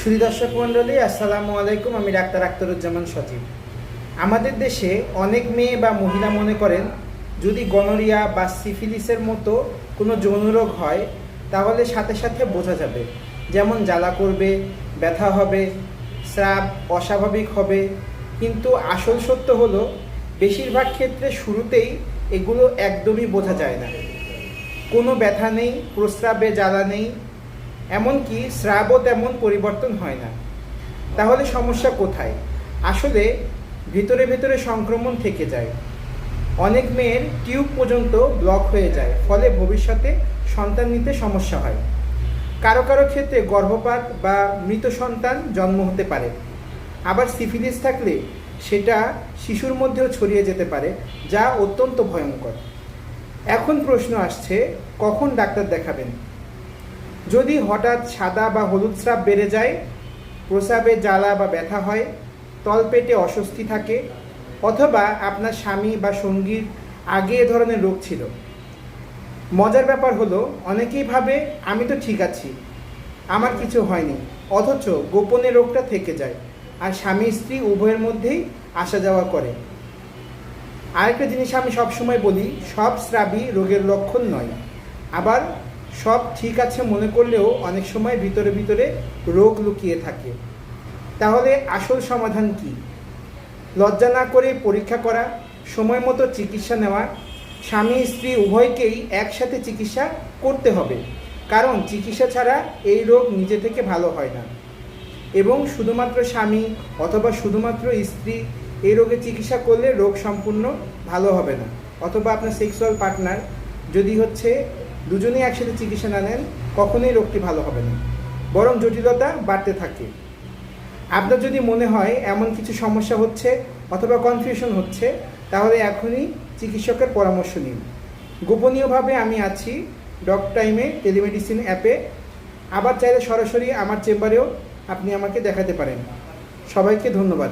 সুধী দর্শক মণ্ডলী, আসসালামু আলাইকুম। আমি ডাক্তার আক্তারুজ্জামান সচিব আমাদের দেশে অনেক মেয়ে বা মহিলা মনে করেন, যদি গনোরিয়া বা সিফিলিসের মতো কোনো যৌন রোগ হয়, তাহলে সাথে সাথে বোঝা যাবে। যেমন জ্বালা করবে, ব্যথা হবে, স্রাব অস্বাভাবিক হবে। কিন্তু আসল সত্য হলো, বেশিরভাগ ক্ষেত্রে শুরুতেই এগুলো একদমই বোঝা যায় না। কোনো ব্যথা নেই, প্রস্রাবে জ্বালা নেই এমনকি স্রাবও তেমন পরিবর্তন হয় না। তাহলে সমস্যা কোথায়? আসলে ভিতরে ভিতরে সংক্রমণ থেকে যায়। অনেক মেয়ের টিউব পর্যন্ত ব্লক হয়ে যায়, ফলে ভবিষ্যতে সন্তান নিতে সমস্যা হয়। কারও কারও ক্ষেত্রে গর্ভপাত বা মৃত সন্তান জন্ম হতে পারে। আবার সিফিলিস থাকলে সেটা শিশুর মধ্যেও ছড়িয়ে যেতে পারে, যা অত্যন্ত ভয়ঙ্কর। এখন প্রশ্ন আসছে, কখন ডাক্তার দেখাবেন? যদি হঠাৎ সাদা বা হলুদ স্রাব বেড়ে যায়, প্রস্রাবে জ্বালা বা ব্যথা হয়, তলপেটে অস্বস্তি থাকে, অথবা আপনার স্বামী বা সঙ্গীর আগে এ ধরনের রোগ ছিল। মজার ব্যাপার হলো, অনেকেই ভাবে, আমি তো ঠিক আছি, আমার কিছু হয়নি, অথচ গোপনে রোগটা থেকে যায়, আর স্বামী স্ত্রী উভয়ের মধ্যেই আসা যাওয়া করে। আরেকটা জিনিস আমি সবসময় বলি, সব স্রাবই রোগের লক্ষণ নয়। আবার সব ঠিক আছে মনে করলেও অনেক সময় ভিতরে ভিতরে রোগ লুকিয়ে থাকে। তাহলে আসল সমাধান কি? লজ্জা না করে পরীক্ষা করা, সময় মতো চিকিৎসা নেওয়া, স্বামী স্ত্রী উভয়কেই একসাথে চিকিৎসা করতে হবে। কারণ চিকিৎসা ছাড়া এই রোগ নিজে থেকে ভালো হয় না। এবং শুধুমাত্র স্বামী অথবা শুধুমাত্র স্ত্রী এই রোগে চিকিৎসা করলে রোগ সম্পূর্ণ ভালো হবে না। অথবা আপনার সেক্সুয়াল পার্টনার যদি হচ্ছে দুজনেই একসাথে চিকিৎসা না নেন, কখনোই রোগটি ভালো হবে না। বরং জটিলতা বাড়তে থাকে। আপনার যদি মনে হয় এমন কিছু সমস্যা হচ্ছে অথবা কনফিউশন হচ্ছে, তাহলে এখনই চিকিৎসকের পরামর্শ নিন। গোপনীয়ভাবে আমি আছি ডক টাইমে টেলিমেডিসিন অ্যাপে। আবার চাইলে সরাসরি আমার চেম্বারেও আপনি আমাকে দেখাতে পারেন। সবাইকে ধন্যবাদ।